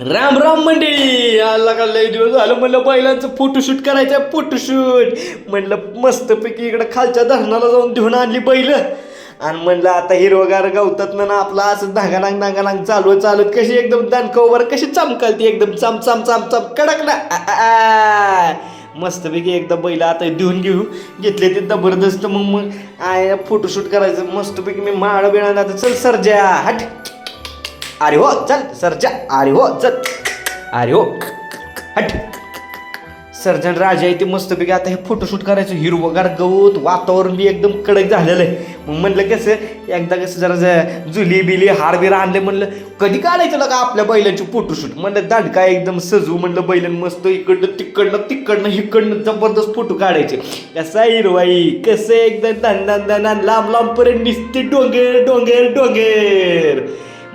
राम राम मंडळी. आला का लय दिवस झालं म्हणलं बैलांचं फोटोशूट करायचं फोटोशूट म्हणलं मस्तपैकी इकडं खालच्या धरणाला जाऊन घेऊन आणली बैल. आणि म्हणलं आता हिरवगार गवतात ना आपला असं धागानांग धागानांग चालू चालत कशी एकदम दणकवर कशी चमकालती एकदम. चम चम चम चम. कडक ना. मस्तपैकी एकदा बैल आता देऊन घेऊ. घेतले ते जबरदस्त. मग मग आय फोटोशूट करायचं. मस्तपैकी मी माळ बिळा आता चल सरजा. हट. अरे हो चल सरजा अरे हो चल. अरे हो हट. सर्जन राजा आहे ते मस्तपैकी आता हे फोटोशूट करायचं हिरवगार गवत वातावरण बी एकदम कडक झालेलं आहे. मग म्हणलं कसं एकदा कसं जरा ज- जुली बिली हार बिर आणले म्हणलं कधी काढायचं लगा आपल्या बैलांची फोटोशूट म्हणलं दांडका एकदम सजू म्हणलं बैलन मस्त इकडनं तिकडनं तिकडनं इकडनं जबरदस्त फोटो काढायचे. कसा हिरवाई कसं एकदम दान दान दान लांब लांबपर्यंत डोंगेर डोंगेर डोंगेर.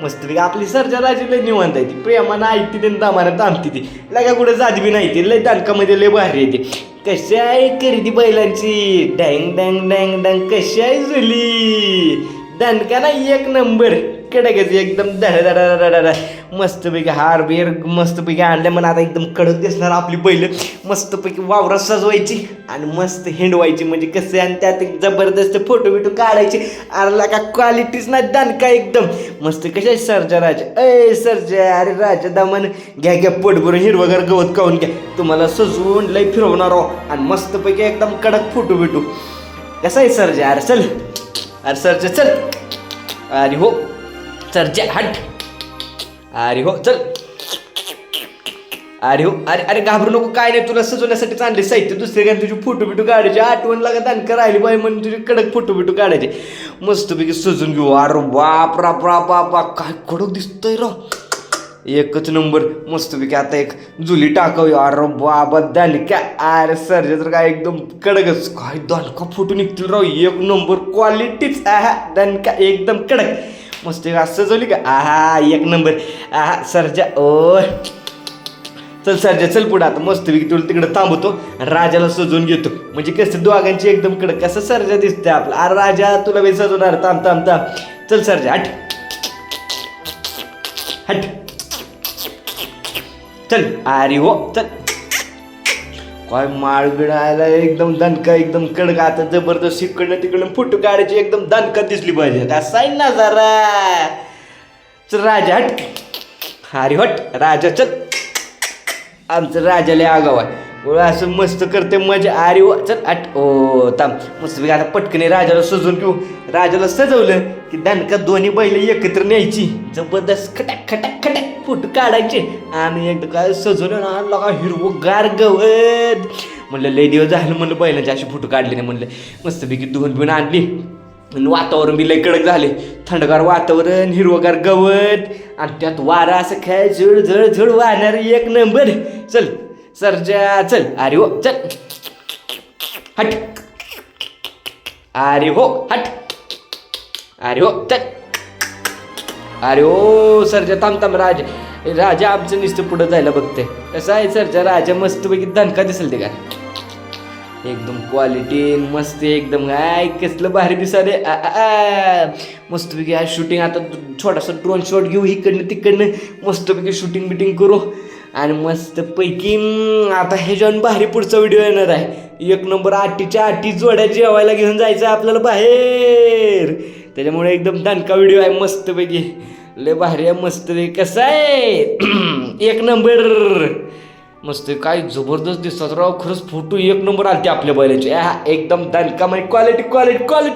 मस्तपैकी आपली सर्जा राजी लय निवांत आहे ती. प्रेमानं ऐकते ते दामानं तामती ती. लगा कुठं जात बी नाही ती. लय दानकामध्ये लय भारी येते कशी आहे ती बैलांची? डँग डँग डँग डँग. कशी आहे झुली दणका ना एक नंबर. कडकच एकदम धडा मस्तपैकी हार बिर मस्तपैकी आणले म्हणा आता एकदम कडक दिसणार आपली बैल. मस्तपैकी वावरात सजवायची आणि मस्त हिंडवायची. म्हणजे कसं आणि त्यात एक जबरदस्त फोटो बिटो काढायचे. अरला का क्वालिटीच नाही दणका एकदम. मस्त कशा आहे सरजा राजा? ए सरजा अरे राजा दामन. घ्या घ्या पोटभरून हिरवगार गवत काऊन घ्या. तुम्हाला सजवून लय फिरवणार आहो. आणि मस्तपैकी एकदम कडक फोटो बिटू. कसा आहे सरजा? अरे चल. अरे सरजा चल. अरे हो. सरजा हट. अरे हो चल. अरे हो अरे अरे घाबरू नको काय नाही तुला सजवण्यासाठी चांगले साहित्य दुसरे काय तुझी फोटो बिटू काढायचे. आठवण लागत आणि राहिली बाई म्हणून तुझे कडक फोटो बिटू काढायचे. मस्तपैकी सजून घेऊ. अरे बाप राप राप बाप काय कडक दिसतंय र. एकच नंबर. मस्तपैकी आता एक जुली टाकावी. अरे बाबा दानका अरे सरजे तर काय एकदम कडकच. काय दानका फोटो निघतील राव एक नंबर क्वालिटीच आहा. दानका एकदम कडक. मस्त सजवली का आहा एक नंबर. आहा सरजा ओ. चल सरजा चल पुढे आता. मस्तपैकी तुला तिकडे थांबवतो आणि राजाला सजवून घेतो. म्हणजे कसं दोघांची एकदम कडक कसं सरजा दिसते आपला. अरे राजा तुला बी सजवणार. थांब थांब थांब. चल सरजा हट. हट. चल अरे हो. चल. काय माळ बिळायला एकदम दणका एकदम कडक आता जबरदस्त इकडनं तिकडनं फुट काढायची एकदम दणका दिसली पाहिजे. कसा आहे ना जरा. राजा हट. अरे हट. राजा चल. आमचं राजाले आगाव आहे. व असं मस्त करते मजा. अरे वा चल आट ओ थांब. मस्त आता पटकने राजाला सजवून घेऊ. राजाला सजवलं की दणका दोन्ही बैल एकत्र न्यायची. जबरदस्त खटक खटक खटक फोटो काढायचे. आणि एकदा काय सजवलं आणला का हिरव गार गवत. म्हणलं लय दिवस झालं म्हणलं बैलांचे असे फोटो काढले नाही म्हणलं. मस्तपैकी धुवून बिवून आणली. आणि वातावरण बी लय कडक झाले. थंडगार वातावरण हिरवगार गवत. आणि त्यात वारा असं खेळ झळ झळ झळ वाहणार एक नंबर. चल सरजा चल अरे हो चल हट अरे हो हट अरे हो चल अरे हो सरजा थांब थांब राजा राजा आमचं नुसतं पुढं जायला बघते कसं आहे सरजा राजा मस्तपैकी दणका दिसेल ते का एकदम क्वालिटी मस्त एकदम. आय कसलं भारी दिसा रे आ, मस्तपैकी हा शूटिंग आता छोटासा ड्रोन शॉट घेऊ इकडनं तिकडनं. मस्तपैकी शूटिंग बिटिंग करू. आणि मस्तपैकी आता हे जेवण भारी पुढचा व्हिडिओ येणार आहे. एक नंबर आठीच्या आठी जोड्या जेवायला घेऊन जायचं आपल्याला बाहेर. त्याच्यामुळे एकदम दणका व्हिडिओ आहे मस्तपैकी लय भारी आहे मस्तपैकी कसं आहे? एक नंबर मस्त काय जबरदस्त दिसतात राव. खरंच फोटो एक नंबर आलते आपल्या बैलाचे. आहा, एकदम दणका क्वालिटी क्वालिटी क्वालिटी